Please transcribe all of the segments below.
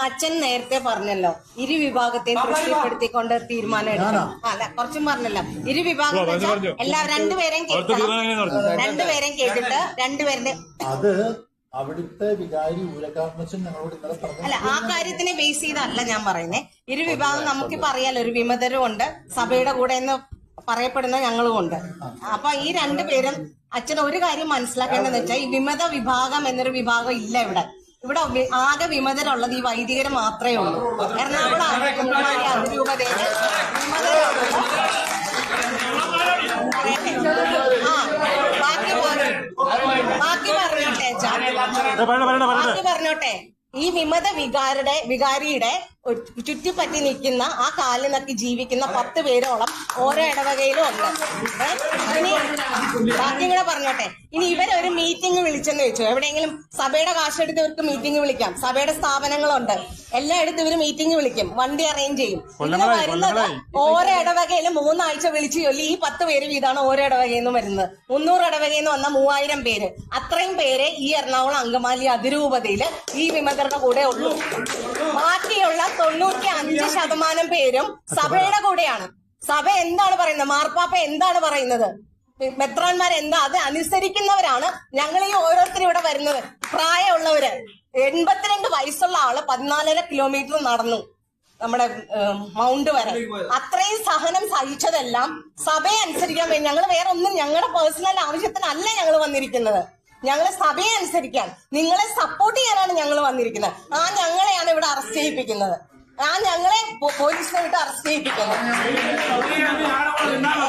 അച്ഛൻ നേരത്തെ പറഞ്ഞല്ലോ ഇരു വിഭാഗത്തെയും തൃപ്തിപ്പെടുത്തിക്കൊണ്ട് തീരുമാനം എടുക്കണം. അല്ല കുറച്ചും പറഞ്ഞല്ലോ. ഇരു വിഭാഗം എല്ലാ രണ്ടുപേരെയും കേൾക്കണം. രണ്ടുപേരെയും കേട്ടിട്ട് രണ്ടുപേരുടെ അത് അവിടുത്തെ വികാരി ഞങ്ങളോട് ഇന്നലെ പറഞ്ഞു അല്ല ആ കാര്യത്തിനെ ബേസ് ചെയ്തല്ല ഞാൻ പറയുന്നത് ഇരു വിഭാഗം നമുക്കിപ്പോ അറിയാലോ ഒരു വിമതരും ഉണ്ട് സഭയുടെ കൂടെ എന്ന് പറയപ്പെടുന്ന ഞങ്ങളും ഉണ്ട്. അപ്പൊ ഈ രണ്ടുപേരും അച്ഛൻ ഒരു കാര്യം മനസ്സിലാക്കേണ്ടതെന്ന് വെച്ചാൽ ഈ വിമത വിഭാഗം എന്നൊരു വിഭാഗം ഇല്ല ഇവിടെ. ഇവിടെ ആകെ വിമതരുള്ളത് ഈ വൈദികര് മാത്രമേ ഉള്ളൂ. എറണാകുളം അതിരൂപതയിൽ ബാക്കി പറ- ബാക്കി പറഞ്ഞോട്ടെ ബാക്കി പറഞ്ഞോട്ടെ. ഈ വിമത വികാരുടെ വികാരിയുടെ ചുറ്റിപ്പറ്റി നിൽക്കുന്ന ആ കാലിൽ നക്കി ജീവിക്കുന്ന പത്ത് പേരോളം ഓരോ ഇടവകയിലും ഉണ്ട്. ഇനി ബാക്കി കൂടെ പറഞ്ഞോട്ടെ. ഇനി ഇവരൊരു മീറ്റിംഗ് വിളിച്ചെന്ന് വെച്ചു എവിടെയെങ്കിലും സഭയുടെ കാശെടുത്ത് ഇവർക്ക് മീറ്റിംഗ് വിളിക്കാം. സഭയുടെ സ്ഥാപനങ്ങളുണ്ട്. എല്ലായിടത്തും ഇവർ മീറ്റിംഗ് വിളിക്കും. വണ്ടി അറേഞ്ച് ചെയ്യും. ഇന്ന് വരുന്നത് ഓരോ ഇടവകയിൽ മൂന്നാഴ്ച വിളിച്ചു ചൊല്ലി ഈ പത്ത് പേര് വീതാണ് ഓരോ ഇടവകയിൽ നിന്ന് വരുന്നത്. മുന്നൂറ് ഇടവകയിൽ നിന്ന് വന്ന മൂവായിരം പേര്. അത്രയും പേരെ ഈ എറണാകുളം അങ്കമാലി അതിരൂപതയിൽ ഈ വിമതരുടെ കൂടെ ഉള്ളൂ. ബാക്കിയുള്ള തൊണ്ണൂറ്റി അഞ്ച് ശതമാനം പേരും സഭയുടെ കൂടെയാണ്. സഭ എന്താണ് പറയുന്നത്? മാർപ്പാപ്പ എന്താണ് പറയുന്നത്? മെത്രാന്മാർ എന്താ അത് അനുസരിക്കുന്നവരാണ് ഞങ്ങൾ ഈ ഓരോരുത്തരും ഇവിടെ വരുന്നത്. പ്രായമുള്ളവര് എൺപത്തിരണ്ട് വയസ്സുള്ള ആൾ പതിനാലര കിലോമീറ്റർ നടന്നു നമ്മുടെ മൗണ്ട് വരെ. അത്രയും സഹനം സഹിച്ചതെല്ലാം സഭയെ അനുസരിക്കാൻ വേണ്ടി ഞങ്ങൾ വേറെ ഒന്നും ഞങ്ങളുടെ പേഴ്സണൽ ആവശ്യത്തിനല്ല ഞങ്ങൾ വന്നിരിക്കുന്നത്. ഞങ്ങൾ സഭയെ അനുസരിക്കാൻ നിങ്ങളെ സപ്പോർട്ട് ചെയ്യാനാണ് ഞങ്ങൾ വന്നിരിക്കുന്നത്. ആ ഞങ്ങളെയാണ് ഇവിടെ അറസ്റ്റ് ചെയ്യിപ്പിക്കുന്നത്. ആ ഞങ്ങളെ പോലീസിനെ വിട്ട് അറസ്റ്റ് ചെയ്യിപ്പിക്കുന്നു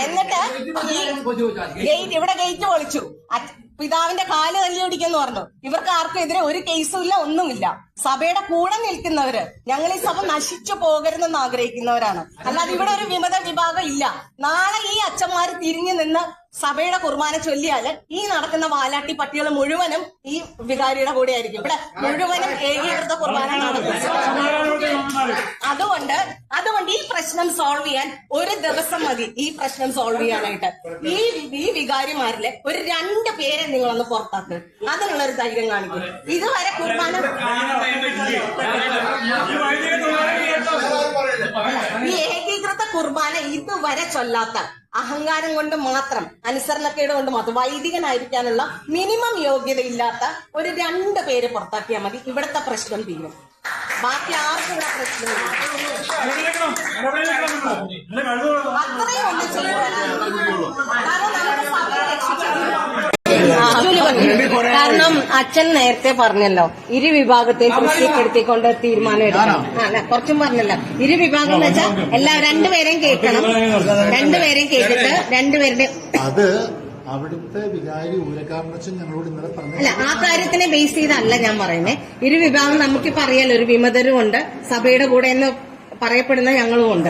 എന്നിട്ട് ഗേറ്റ് ഇവിടെ ഗേറ്റ് പൊളിച്ചു. പിതാവിന്റെ കാൽ തല്ലി ഓടിക്കെന്ന് പറഞ്ഞു. ഇവർക്ക് ആർക്കും എതിരെ ഒരു കേസും ഇല്ല ഒന്നുമില്ല. സഭയുടെ കൂടെ നിൽക്കുന്നവര് ഞങ്ങൾ ഈ സഭ നശിച്ചു പോകരുതെന്ന് ആഗ്രഹിക്കുന്നവരാണ്. അല്ലാതെ ഇവിടെ ഒരു വിമത വിഭാഗം ഇല്ല. നാളെ ഈ അച്ഛന്മാര് തിരിഞ്ഞു നിന്ന് സഭയുടെ കുർബാന ചൊല്ലിയാൽ ഈ നടക്കുന്ന വാലാട്ടി പട്ടികൾ മുഴുവനും ഈ വികാരിയുടെ കൂടെ ആയിരിക്കും ഇവിടെ മുഴുവനും ഏകീകൃത കുർബാന അതുകൊണ്ട് അതുകൊണ്ട് ഈ പ്രശ്നം സോൾവ് ചെയ്യാൻ ഒരു ദിവസം മതി ഈ പ്രശ്നം സോൾവ് ചെയ്യാനായിട്ട്. ഈ ഈ വികാരിമാരിലെ ഒരു രണ്ട് പേരെ നിങ്ങളൊന്ന് പുറത്താക്കുക അതിനുള്ള ഒരു ധൈര്യം കാണിക്കും. ഇതുവരെ കുർബാന ഈ ഏകീകൃത കുർബാന ഇതുവരെ ചൊല്ലാത്ത അഹങ്കാരം കൊണ്ട് മാത്രം അനുസരണക്കേട് കൊണ്ട് മാത്രം വൈദികനായിരിക്കാനുള്ള മിനിമം യോഗ്യത ഇല്ലാത്ത ഒരു രണ്ട് പേര് പുറത്താക്കിയാൽ മതി. ഇവിടുത്തെ പ്രശ്നം തീരും. ബാക്കി ആർക്കും പ്രശ്നം അത്രയും ഒന്നും ചെയ്യുവാനാണ് കാരണം നമ്മുടെ സഭയെ രക്ഷിച്ചു കാരണം അച്ഛൻ നേരത്തെ പറഞ്ഞല്ലോ ഇരു വിഭാഗത്തെ ദൃശ്യപ്പെടുത്തിക്കൊണ്ട് തീരുമാനം എടുക്കണം. അല്ല കുറച്ചും പറഞ്ഞല്ലോ. ഇരു വിഭാഗം എന്ന് വെച്ചാൽ എല്ലാ രണ്ടുപേരെയും കേൾക്കണം. രണ്ടുപേരെയും കേട്ടിട്ട് രണ്ടുപേരുടെ അത് അവിടുത്തെ വികാരി ഞങ്ങളോട് ഇന്നലെ പറഞ്ഞു അല്ല ആ കാര്യത്തിനെ ബേസ് ചെയ്തല്ല ഞാൻ പറയുന്നത് ഇരു വിഭാഗം നമുക്കിപ്പോ അറിയാലോ ഒരു വിമതരും ഉണ്ട് സഭയുടെ കൂടെ എന്ന് പറയപ്പെടുന്ന ഞങ്ങളും ഉണ്ട്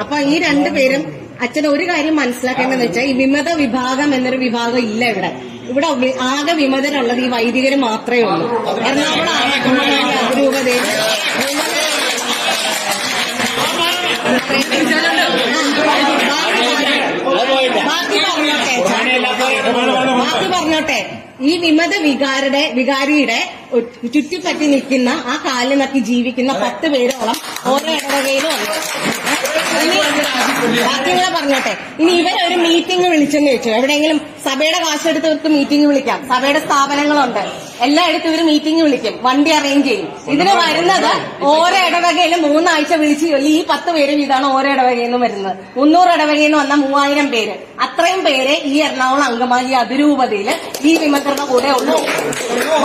അപ്പൊ ഈ രണ്ടുപേരും അച്ഛൻ ഒരു കാര്യം മനസ്സിലാക്കേണ്ടതെന്ന് വെച്ചാൽ ഈ വിമത വിഭാഗം എന്നൊരു വിഭാഗം ഇല്ല ഇവിടെ. ഇവിടെ ആകെ വിമതരുള്ളത് ഈ വൈദികര് മാത്രമേ ഉള്ളൂ. എറണാകുളം ബാക്കി പറഞ്ഞോട്ടെ. ബാക്കി പറഞ്ഞോട്ടെ. ഈ വിമത വികാരുടെ വികാരിയുടെ ചുറ്റിപ്പറ്റി നിൽക്കുന്ന ആ കാലിൽ നക്കി ജീവിക്കുന്ന പത്ത് പേരോളം ഓരോ ഇടവകയിലും ബാക്കിയുള്ള പറഞ്ഞോട്ടെ. ഇനി ഇവരൊരു മീറ്റിംഗ് വിളിച്ചെന്ന് വെച്ചു എവിടെയെങ്കിലും സഭയുടെ കാശെടുത്തവർക്ക് മീറ്റിംഗ് വിളിക്കാം. സഭയുടെ സ്ഥാപനങ്ങളുണ്ട്. എല്ലായിടത്തും ഇവർ മീറ്റിംഗ് വിളിക്കും. വണ്ടി അറേഞ്ച് ചെയ്യും. ഇതിന് വരുന്നത് ഓരോ ഇടവകയിലും മൂന്നാഴ്ച വിളിച്ച് ചൊല്ലി ഈ പത്ത് പേരും ഇതാണ് ഓരോ ഇടവകയിൽ നിന്ന് വരുന്നത്. മുന്നൂറ് ഇടവകയിൽ നിന്ന് വന്ന മൂവായിരം പേര്. അത്രയും പേരെ ഈ എറണാകുളം അങ്കമാലി അതിരൂപതയിൽ ഈ വിമതരുടെ കൂടെ ഉള്ളൂ.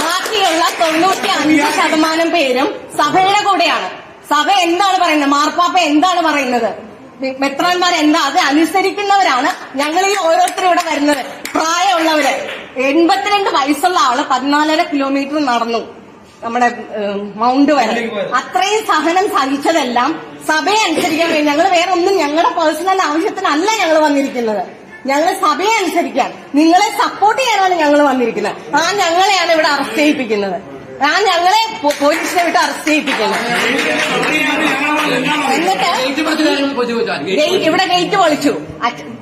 ബാക്കിയുള്ള തൊണ്ണൂറ്റി അഞ്ച് ശതമാനം പേരും സഭയുടെ കൂടെയാണ്. സഭ എന്താണ് പറയുന്നത്? മാർപ്പാപ്പ എന്താണ് പറയുന്നത്? മെത്രാൻമാർ എന്താ? അത് അനുസരിക്കുന്നവരാണ് ഞങ്ങൾ ഈ ഓരോരുത്തരും ഇവിടെ വരുന്നത്. പ്രായമുള്ളവര്. എൺപത്തിരണ്ട് വയസ്സുള്ള ആൾ പതിനാലര കിലോമീറ്റർ നടന്നു. നമ്മുടെ മൗണ്ട് വരെ. അത്രയും സഹനം സഹിച്ചതെല്ലാം സഭയെ അനുസരിക്കാൻ വേണ്ടി ഞങ്ങൾ വേറെ ഒന്നും ഞങ്ങളുടെ പേഴ്സണൽ ആവശ്യത്തിനല്ല ഞങ്ങൾ വന്നിരിക്കുന്നത്. ഞങ്ങൾ സഭയെ അനുസരിക്കാൻ. നിങ്ങളെ സപ്പോർട്ട് ചെയ്യാനാണ് ഞങ്ങൾ വന്നിരിക്കുന്നത്. ആ ഞങ്ങളെയാണ് ഇവിടെ അറസ്റ്റ് ചെയ്യിപ്പിക്കുന്നത്. ആ ഞങ്ങളെ പോലീസിനെ വിട്ട് അറസ്റ്റ് ചെയ്യിപ്പിക്കുന്നത്. എന്നിട്ട് ഇവിടെ ഗേറ്റ് പൊളിച്ചു.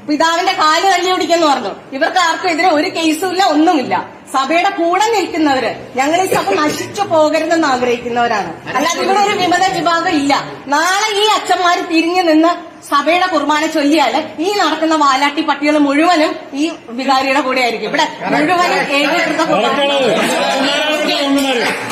പിതാവിന്റെ കാൽ തല്ലി പിടിക്കുന്നു പറഞ്ഞു. ഇവർക്ക് ആർക്കും എതിരെ ഒരു കേസും ഇല്ല ഒന്നുമില്ല. സഭയുടെ കൂടെ നിൽക്കുന്നവര് ഞങ്ങൾ ഈ സഭ നശിച്ചു പോകരുതെന്ന് ആഗ്രഹിക്കുന്നവരാണ്. അല്ലാതെ ഇവിടെ ഒരു വിമത വിഭാഗം ഇല്ല. നാളെ ഈ അച്ഛന്മാര് തിരിഞ്ഞു നിന്ന് സഭയുടെ കുർബാന ചൊല്ലിയാൽ ഈ നടക്കുന്ന വാലാട്ടി പട്ടികൾ മുഴുവനും ഈ വികാരിയുടെ കൂടെ ആയിരിക്കും ഇവിടെ മുഴുവനും ഏകീകൃത കുർബാന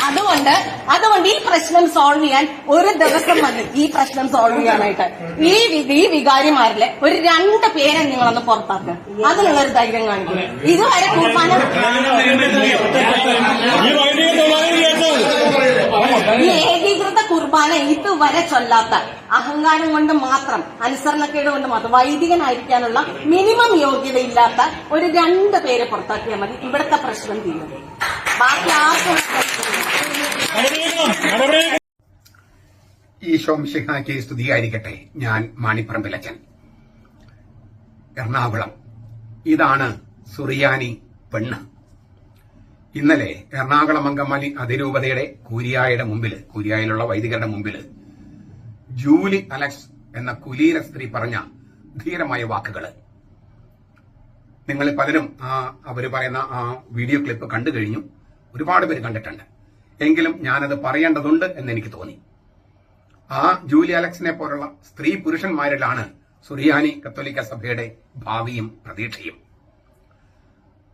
അതുകൊണ്ട് അതുകൊണ്ട് ഈ പ്രശ്നം സോൾവ് ചെയ്യാൻ ഒരു ദിവസം മതി ഈ പ്രശ്നം സോൾവ് ചെയ്യാനായിട്ട് ഈ ഈ വികാരിമാരിലെ ഒരു രണ്ട് പേരെ നിങ്ങളൊന്ന് പുറത്താക്കുക അതിനുള്ളൊരു ധൈര്യം കാണിക്കും ഇതുവരെ കുർബാന ഈ ഏകീകൃത കുർബാന ഇതുവരെ ചൊല്ലാത്ത അഹങ്കാരം കൊണ്ട് മാത്രം അനുസരണക്കേട് കൊണ്ട് മാത്രം വൈദികനായിരിക്കാനുള്ള മിനിമം യോഗ്യതയില്ലാത്ത ഒരു രണ്ട് പേരെ പുറത്താക്കിയാൽ മതി ഇവിടുത്തെ പ്രശ്നം തീരും ബാക്കി ആർക്കും ഈശോ മിശിഹായ്ക്ക് സ്തുതിയായിരിക്കട്ടെ. ഞാൻ മാണിപ്പറമ്പിലച്ചൻ. എറണാകുളം. ഇതാണ് സുറിയാനി പെണ്ണ്. ഇന്നലെ എറണാകുളം അങ്കമാലി അതിരൂപതയുടെ കൂരിയായുടെ മുമ്പിൽ കൂരിയായിലുള്ള വൈദികരുടെ മുമ്പിൽ ജൂലി അലക്സ് എന്ന കുലീര സ്ത്രീ പറഞ്ഞ ധീരമായ വാക്കുകൾ. നിങ്ങൾ പലരും ആ അവർ പറയുന്ന ആ വീഡിയോ ക്ലിപ്പ് കണ്ടു കഴിഞ്ഞു. ഒരുപാട് പേര് കണ്ടിട്ടുണ്ട്. എങ്കിലും ഞാനത് പറയേണ്ടതുണ്ട് എന്ന് എനിക്ക് തോന്നി. ആ ജൂലി അലക്സിനെ പോലുള്ള സ്ത്രീ പുരുഷന്മാരിലാണ് സുറിയാനി കത്തോലിക്ക സഭയുടെ ഭാവിയും പ്രതീക്ഷയും.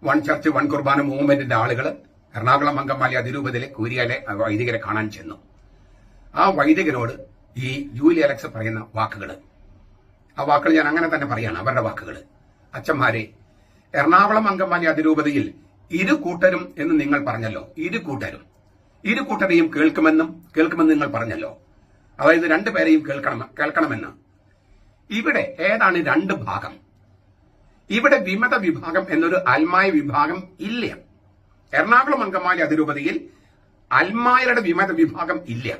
വൺ ചർച്ച് വൺ കുർബാന മൂവ്മെന്റിന്റെ ആളുകൾ എറണാകുളം അങ്കമാലി അതിരൂപതയിലെ കൂരിയാലെ വൈദികരെ കാണാൻ ചെന്നു. ആ വൈദികരോട് ഈ ജൂലി അലക്സ് പറയുന്ന വാക്കുകൾ ആ വാക്കുകൾ ഞാൻ അങ്ങനെ തന്നെ പറയാണ് അവരുടെ വാക്കുകൾ അച്ഛന്മാരെ എറണാകുളം അങ്കമാലി അതിരൂപതയിൽ ഇരു കൂട്ടരും എന്ന് നിങ്ങൾ പറഞ്ഞല്ലോ. ഇരു കൂട്ടരും. ഇരു കൂട്ടരെയും കേൾക്കുമെന്നും കേൾക്കുമെന്ന് നിങ്ങൾ പറഞ്ഞല്ലോ. അതായത് രണ്ടുപേരെയും കേൾക്കണം കേൾക്കണമെന്ന്. ഇവിടെ ഏതാണ് രണ്ട് ഭാഗം? ഇവിടെ വിമത വിഭാഗം എന്നൊരു അൽമായ വിഭാഗം ഇല്ല. എറണാകുളം അങ്കമാലി അതിരൂപതയിൽ അൽമായരുടെ വിമത വിഭാഗം ഇല്ല.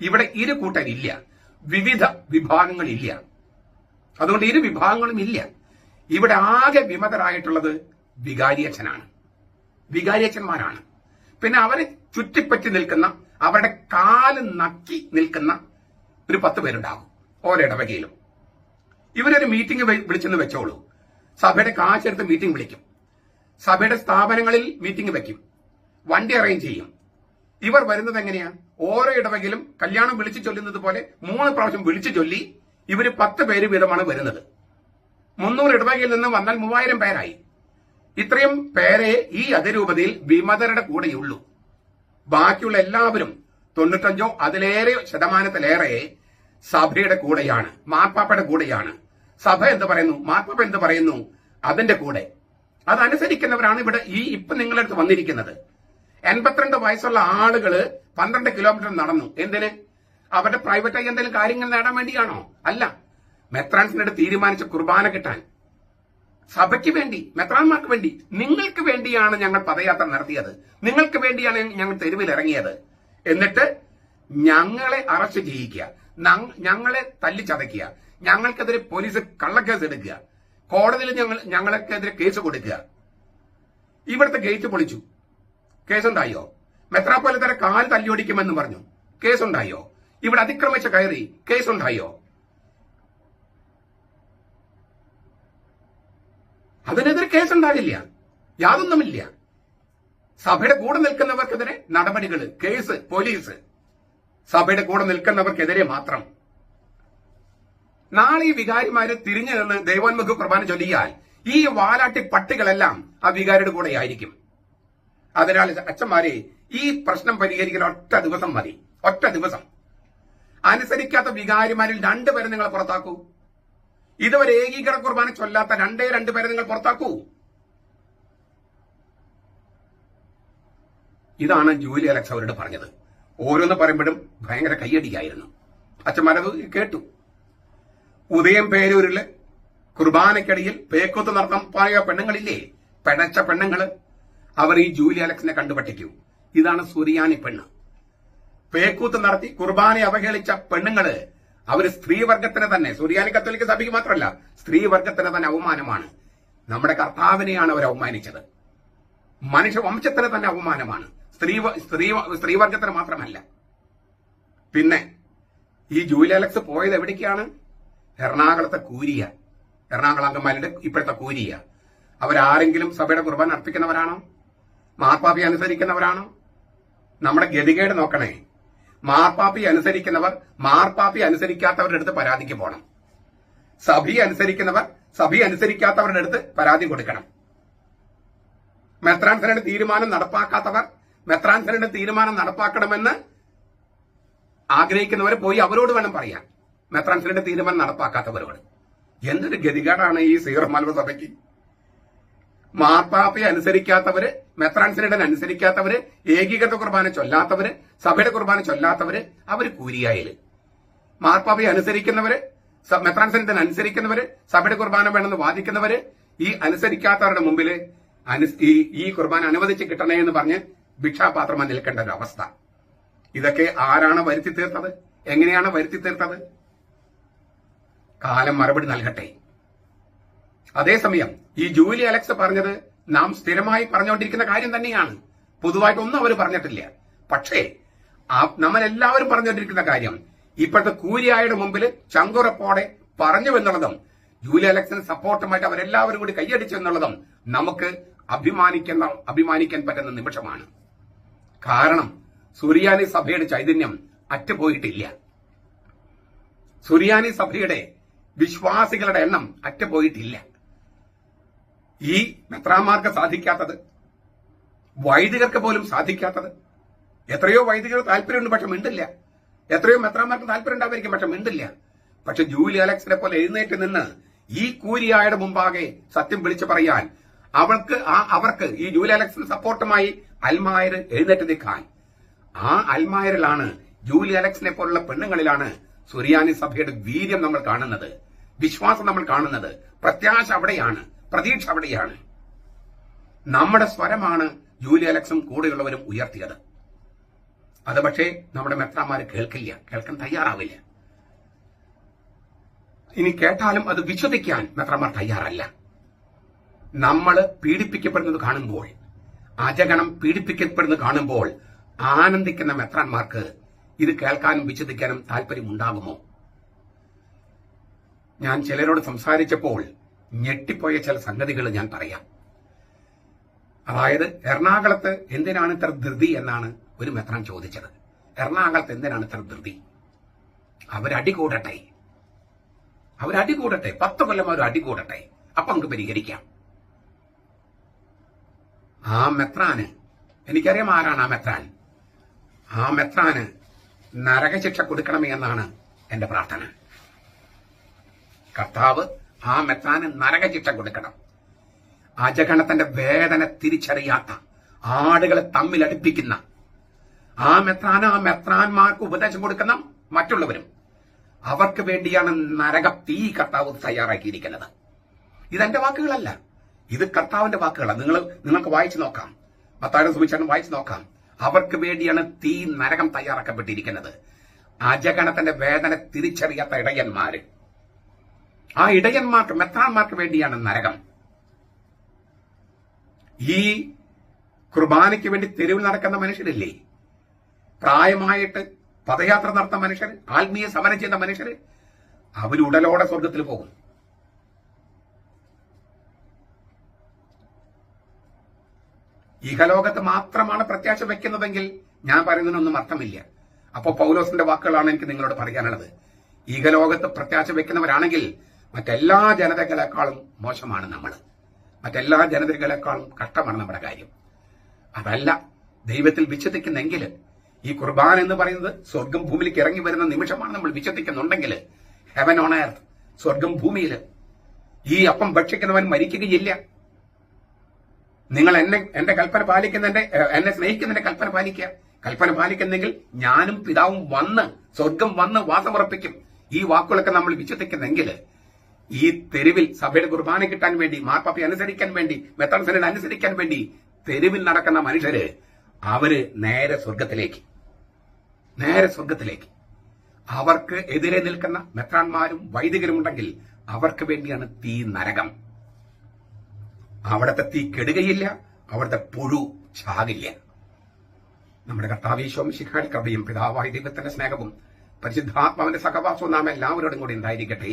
ഇവിടെ ഇരു കൂട്ടരില്ല വിവിധ വിഭാഗങ്ങൾ ഇല്ല. അതുകൊണ്ട് ഇരു വിഭാഗങ്ങളും ഇല്ല. ഇവിടെ ആകെ വിമതരായിട്ടുള്ളത് വികാരിയച്ഛനാണ്. വികാരിയച്ഛന്മാരാണ്. പിന്നെ അവരെ ചുറ്റിപ്പറ്റി നിൽക്കുന്ന അവരുടെ കാൽ നക്കി നിൽക്കുന്ന ഒരു പത്ത് പേരുണ്ടാകും ഓരോ ഇടവകയിലും. ഇവരൊരു മീറ്റിംഗ് വിളിച്ചെന്ന് വെച്ചോളൂ. സഭയുടെ കാശെടുത്ത് മീറ്റിംഗ് വിളിക്കും. സഭയുടെ സ്ഥാപനങ്ങളിൽ മീറ്റിംഗ് വെക്കും വണ്ടി അറേഞ്ച് ചെയ്യും. ഇവർ വരുന്നത് എങ്ങനെയാ? ഓരോ ഇടവകയിലും കല്യാണം വിളിച്ചു ചൊല്ലുന്നത് പോലെ മൂന്ന് പ്രാവശ്യം വിളിച്ചു ചൊല്ലി ഇവർ പത്ത് പേര് വീതമാണ് വരുന്നത്. മുന്നൂറ് ഇടവകയിൽ നിന്ന് വന്നാൽ മൂവായിരം പേരായി. ഇത്രയും പേരെ ഈ അതിരൂപതയിൽ വിമതരുടെ കൂടെയുള്ളൂ. ബാക്കിയുള്ള എല്ലാവരും തൊണ്ണൂറ്റഞ്ചോ അതിലേറെ ശതമാനത്തിലേറെ സഭയുടെ കൂടെയാണ് മാർപ്പാപ്പയുടെ കൂടെയാണ്. സഭ എന്ത് പറയുന്നു? മാർപ്പാപ്പ എന്ത് പറയുന്നു? അതിന്റെ കൂടെ. അതനുസരിക്കുന്നവരാണ് ഇവിടെ ഈ ഇപ്പൊ നിങ്ങളടുത്ത് വന്നിരിക്കുന്നത്. എൺപത്തിരണ്ട് വയസ്സുള്ള ആളുകൾ പന്ത്രണ്ട് കിലോമീറ്റർ നടന്നു. എന്തിന്? അവരുടെ പ്രൈവറ്റായി എന്തെങ്കിലും കാര്യങ്ങൾ നേടാൻ വേണ്ടിയാണോ? അല്ല. മെത്രാൻസിനോട് തീരുമാനിച്ച കുർബാന കിട്ടാൻ. സഭയ്ക്ക് വേണ്ടി മെത്രാന്മാർക്ക് വേണ്ടി നിങ്ങൾക്ക് വേണ്ടിയാണ് ഞങ്ങൾ പദയാത്ര നടത്തിയത്. നിങ്ങൾക്ക് വേണ്ടിയാണ് ഞങ്ങൾ തെരുവിൽ ഇറങ്ങിയത്. എന്നിട്ട് ഞങ്ങളെ അറസ്റ്റ് ചെയ്യിക്കുക ഞങ്ങളെ തല്ലിച്ചതയ്ക്കുക. ഞങ്ങൾക്കെതിരെ പോലീസ് കള്ളക്കേസ് എടുക്കുക. കോടതിയിൽ ഞങ്ങൾ ഞങ്ങൾക്കെതിരെ കേസ് കൊടുക്കുക. ഇവിടുത്തെ ഗേറ്റ് പൊളിച്ചു. കേസുണ്ടായോ? മെത്രാപ്പൊലത്തരെ കാൽ തല്ലിയൊടിക്കുമെന്ന് പറഞ്ഞു. കേസുണ്ടായോ? ഇവിടെ അതിക്രമിച്ച് കയറി. കേസുണ്ടായോ? അതിനെതിരെ കേസുണ്ടാകില്ല. യാതൊന്നുമില്ല. സഭയുടെ കൂടെ നിൽക്കുന്നവർക്കെതിരെ നടപടികൾ കേസ് പോലീസ്. സഭയുടെ കൂടെ നിൽക്കുന്നവർക്കെതിരെ മാത്രം. നാളെ ഈ വികാരിമാര് തിരിഞ്ഞു നിന്ന് ദൈവോന്മുഖ പ്രഭാനം ചൊല്ലിയാൽ ഈ വാലാട്ടി പട്ടികളെല്ലാം ആ വികാരിയുടെ കൂടെ ആയിരിക്കും. അതിനാൽ അച്ഛന്മാരെ ഈ പ്രശ്നം പരിഹരിക്കാൻ ഒറ്റ ദിവസം മതി. ഒറ്റ ദിവസം. അനുസരിക്കാത്ത വികാരിമാരിൽ രണ്ടുപേരെ നിങ്ങളെ പുറത്താക്കൂ. ഇതുവരെ ഏകീകൃത കുർബാന ചൊല്ലാത്ത രണ്ടേ രണ്ട് പേരെ നിങ്ങൾ പുറത്താക്കൂ. ഇതാണ് ജൂലി അലക്സ് അവരോട് പറഞ്ഞത്. ഓരോന്ന് പറയുമ്പോഴും ഭയങ്കര കയ്യടിയായിരുന്നു. അച്ഛന്മാരത് കേട്ടു. ഉദയം പേരൂരിൽ കുർബാനയ്ക്കടിയിൽ പേക്കൂത്ത് നടത്താൻ പായ പെണ്ണുങ്ങളില്ലേ? പെടച്ച പെണ്ണുങ്ങൾ. അവർ ഈ ജൂലി അലക്സിനെ കണ്ടുപറ്റിക്കൂ ഇതാണ് സുറിയാനി പെണ്ണ്. പേക്കൂത്ത് നടത്തി കുർബാനയെ അവഹേളിച്ച പെണ്ണുങ്ങൾ അവർ സ്ത്രീവർഗത്തിന് തന്നെ സുറിയാനി കത്തോലിക്ക സഭയ്ക്ക് മാത്രമല്ല സ്ത്രീവർഗത്തിന് തന്നെ അവമാനമാണ്. നമ്മുടെ കർത്താവിനെയാണ് അവർ അവമാനിച്ചത്. മനുഷ്യവംശത്തിന് തന്നെ അവമാനമാണ്. സ്ത്രീ സ്ത്രീ സ്ത്രീവർഗത്തിന് മാത്രമല്ല. പിന്നെ ഈ ജൂലി അലക്സ് പോയത് എവിടേക്കാണ്? എറണാകുളത്തെ കൂരിയ. എറണാകുളം അംഗന്മാരുടെ ഇപ്പോഴത്തെ കൂരിയ. അവരാരെങ്കിലും സഭയുടെ കുർബാന അർപ്പിക്കുന്നവരാണോ? മാർപ്പാപ്പി അനുസരിക്കുന്നവരാണോ? നമ്മുടെ ഗതികേട് നോക്കണേ. മാർപ്പാപ്പി അനുസരിക്കുന്നവർ മാർപ്പാപ്പി അനുസരിക്കാത്തവരുടെ അടുത്ത് പരാതിക്ക് പോകണം സഭി അനുസരിക്കുന്നവർ സഭി അനുസരിക്കാത്തവരുടെ അടുത്ത് പരാതി കൊടുക്കണം. മെത്രാൻസനയുടെ തീരുമാനം നടപ്പാക്കാത്തവർ മെത്രാൻസനയുടെ തീരുമാനം നടപ്പാക്കണമെന്ന് ആഗ്രഹിക്കുന്നവർ പോയി അവരോട് വേണം പറയാൻ. മെത്രാൻസനയുടെ തീരുമാനം നടപ്പാക്കാത്തവരോട്. എന്തൊരു ഗതികേടാണ് ഈ സീറോ മലബാർ സഭയ്ക്ക്? മാർപ്പാപ്പയെ അനുസരിക്കാത്തവര് മെത്രാൻസിനിടൻ അനുസരിക്കാത്തവര് ഏകീകൃത കുർബാന ചൊല്ലാത്തവര് സഭയുടെ കുർബാന ചൊല്ലാത്തവര് അവർ കൂരിയായിൽ. മാർപ്പാപ്പയെ അനുസരിക്കുന്നവര് മെത്രാൻസിനിടൻ അനുസരിക്കുന്നവര് സഭയുടെ കുർബാന വേണമെന്ന് വാദിക്കുന്നവര് ഈ അനുസരിക്കാത്തവരുടെ മുമ്പിൽ ഈ ഈ കുർബാന അനുവദിച്ച് കിട്ടണേ എന്ന് പറഞ്ഞ് ഭിക്ഷാപാത്രമായി നിൽക്കേണ്ട ഒരു അവസ്ഥ. ഇതൊക്കെ ആരാണ് വരുത്തി തീർത്തത്? എങ്ങനെയാണ് വരുത്തി തീർത്തത്? കാലം മറുപടി നൽകട്ടെ. അതേസമയം ഈ ജൂലി അലക്സ് പറഞ്ഞത് നാം സ്ഥിരമായി പറഞ്ഞുകൊണ്ടിരിക്കുന്ന കാര്യം തന്നെയാണ്. പൊതുവായിട്ടൊന്നും അവർ പറഞ്ഞിട്ടില്ല. പക്ഷേ നമ്മൾ എല്ലാവരും പറഞ്ഞുകൊണ്ടിരിക്കുന്ന കാര്യം ഇപ്പോഴത്തെ കൂരിയായുടെ മുമ്പിൽ ചങ്കുറപ്പോടെ പറഞ്ഞു എന്നുള്ളതും ജൂലി അലക്സിന് സപ്പോർട്ടുമായിട്ട് അവരെല്ലാവരും കൂടി കൈയടിച്ചു എന്നുള്ളതും നമുക്ക് അഭിമാനിക്കുന്ന അഭിമാനിക്കാൻ പറ്റുന്ന നിമിഷമാണ്. കാരണം സുറിയാനി സഭയുടെ ചൈതന്യം അറ്റുപോയിട്ടില്ല. സുറിയാനി സഭയുടെ വിശ്വാസികളുടെ എണ്ണം അറ്റുപോയിട്ടില്ല. ഈ മെത്രാമാർക്ക് സാധിക്കാത്തത്? വൈദികർക്ക് പോലും സാധിക്കാത്തത്? എത്രയോ വൈദികർ താല്പര്യമുണ്ട് പക്ഷെ മിണ്ടില്ല. എത്രയോ മെത്രാമാർക്ക് താല്പര്യം ഉണ്ടാവായിരിക്കും പക്ഷെ മിണ്ടില്ല. പക്ഷെ ജൂലി അലക്സിനെ പോലെ എഴുന്നേറ്റ് നിന്ന് ഈ കൂരിയായുടെ മുമ്പാകെ സത്യം വിളിച്ചു പറയാൻ അവൾക്ക് ആ അവർക്ക് ഈ ജൂലി അലക്സിന് സപ്പോർട്ടുമായി അൽമായർ എഴുന്നേറ്റ് നിൽക്കാൻ. ആ അൽമായരിലാണ് ജൂലി അലക്സിനെ പോലുള്ള പെണ്ണുങ്ങളിലാണ് സുറിയാനി സഭയുടെ വീര്യം നമ്മൾ കാണുന്നത് വിശ്വാസം നമ്മൾ കാണുന്നത്. പ്രത്യാശ അവിടെയാണ്. പ്രതീക്ഷ അവിടെയാണ്. നമ്മുടെ സ്വരമാണ് ജൂലി അലക്സും കൂടെയുള്ളവരും ഉയർത്തിയത്. അത് പക്ഷേ നമ്മുടെ മെത്രാമാര് കേൾക്കില്ല. കേൾക്കാൻ തയ്യാറാവില്ല. ഇനി കേട്ടാലും അത് വിശ്വസിക്കാൻ മെത്രാമാർ തയ്യാറല്ല. നമ്മൾ പീഡിപ്പിക്കപ്പെടുന്നത് കാണുമ്പോൾ അജഗണം പീഡിപ്പിക്കപ്പെടുന്നത് കാണുമ്പോൾ ആനന്ദിക്കുന്ന മെത്രാന്മാർക്ക് ഇത് കേൾക്കാനും വിശ്വസിക്കാനും താല്പര്യമുണ്ടാകുമോ? ഞാൻ ചിലരോട് സംസാരിച്ചപ്പോൾ ഞെട്ടിപ്പോയ ചില സംഗതികൾ ഞാൻ പറയാം. അതായത് എറണാകുളത്ത് എന്തിനാണ് ഇത്ര ധൃതി എന്നാണ് ഒരു മെത്രാൻ ചോദിച്ചത്. എറണാകുളത്ത് എന്തിനാണ് ഇത്ര ധൃതി? അവരടി കൂടട്ടെ. അവരടി കൂടട്ടെ. പത്ത് കൊല്ലം അവർ അടി കൂടട്ടെ. അപ്പൊ നമുക്ക് പരിഹരിക്കാം. ആ മെത്രാന് എനിക്കറിയാം ആരാണ് ആ മെത്രാൻ. ആ മെത്രാന് നരകശിക്ഷ കൊടുക്കണമേ എന്നാണ് എന്റെ പ്രാർത്ഥന. കർത്താവ് ആ മെത്താന് നരകശിക്ഷ കൊടുക്കണം. അജഗണത്തിന്റെ വേദന തിരിച്ചറിയാത്ത ആടുകളെ തമ്മിൽ അടുപ്പിക്കുന്ന ആ മെത്രാന് ആ മെത്രാന്മാർക്ക് ഉപദേശം കൊടുക്കുന്ന മറ്റുള്ളവരും. അവർക്ക് വേണ്ടിയാണ് നരക തീ കർത്താവ് തയ്യാറാക്കിയിരിക്കുന്നത്. ഇതെന്റെ വാക്കുകളല്ല. ഇത് കർത്താവിന്റെ വാക്കുകളാണ് നിങ്ങൾ നിങ്ങൾക്ക് വായിച്ചു നോക്കാം. മത്തായുടെ സുവിശേഷം വായിച്ചു നോക്കാം. അവർക്ക് വേണ്ടിയാണ് തീ നരകം തയ്യാറാക്കപ്പെട്ടിരിക്കുന്നത്. അജഗണത്തിന്റെ വേദന തിരിച്ചറിയാത്ത ഇടയന്മാര്. ആ ഇടയന്മാർക്ക് മെത്രാന്മാർക്ക് വേണ്ടിയാണ് നരകം. ഈ കുർബാനയ്ക്ക് വേണ്ടി തെരുവിൽ നടക്കുന്ന മനുഷ്യരില്ലേ? പ്രായമായിട്ട് പദയാത്ര നടത്തുന്ന മനുഷ്യർ ആത്മീയ സമരം ചെയ്യുന്ന മനുഷ്യർ അവർ ഉടലോടെ സ്വർഗത്തിൽ പോകും. ഇഹലോകത്ത് മാത്രമാണ് പ്രത്യാശ വെക്കുന്നതെങ്കിൽ ഞാൻ പറയുന്നതിനൊന്നും അർത്ഥമില്ല. അപ്പോൾ പൗലോസിന്റെ വാക്കുകളാണ് എനിക്ക് നിങ്ങളോട് പറയാനുള്ളത്. ഇഹലോകത്ത് പ്രത്യാശ വെക്കുന്നവരാണെങ്കിൽ മറ്റെല്ലാ ജനതകളെക്കാളും മോശമാണ് നമ്മൾ മറ്റെല്ലാ ജനതകളെക്കാളും കഷ്ടമാണ് നമ്മുടെ കാര്യം. അതല്ല ദൈവത്തിൽ വിശ്വസിക്കുന്നെങ്കിൽ ഈ കുർബാന എന്ന് പറയുന്നത് സ്വർഗം ഭൂമിയിലേക്ക് ഇറങ്ങി വരുന്ന നിമിഷമാണ് നമ്മൾ വിശ്വസിക്കുന്നുണ്ടെങ്കിൽ ഹെവൻ ഓൺ എർത്ത് സ്വർഗം ഭൂമിയിൽ ഈ അപ്പം ഭക്ഷിക്കുന്നവൻ മരിക്കുകയില്ല. നിങ്ങൾ എന്നെ എന്റെ കൽപ്പന പാലിക്കുന്നതിന്റെ എന്നെ സ്നേഹിക്കുന്നതിന്റെ കൽപ്പന പാലിക്കുക. കൽപ്പന പാലിക്കുന്നെങ്കിൽ ഞാനും പിതാവും വന്ന് സ്വർഗം വന്ന് വാസമുറപ്പിക്കും. ഈ വാക്കുകളൊക്കെ നമ്മൾ വിശ്വസിക്കുന്നെങ്കിൽ ഈ തെരുവിൽ സഭയുടെ കുർബാന കിട്ടാൻ വേണ്ടി മാർപ്പാപ്പി അനുസരിക്കാൻ വേണ്ടി മെത്തൻസനെ അനുസരിക്കാൻ വേണ്ടി തെരുവിൽ നടക്കുന്ന മനുഷ്യര് അവർ നേരെ സ്വർഗത്തിലേക്ക് നേരെ സ്വർഗത്തിലേക്ക് അവർക്ക് എതിരെ നിൽക്കുന്ന മെത്രാന്മാരും വൈദികരും ഉണ്ടെങ്കിൽ അവർക്ക് വേണ്ടിയാണ് തീ നരകം. അവിടുത്തെ തീ കെടുകയില്ല അവിടുത്തെ പുഴു ചാകില്ല. നമ്മുടെ കർത്താവീശോം ശിഖാടി കൃപയും പിതാവായ ദൈവത്തിന്റെ സ്നേഹവും പരിശുദ്ധാത്മാവിന്റെ സഹവാസവും നാം എല്ലാവരോടും കൂടി ഉണ്ടായിരിക്കട്ടെ.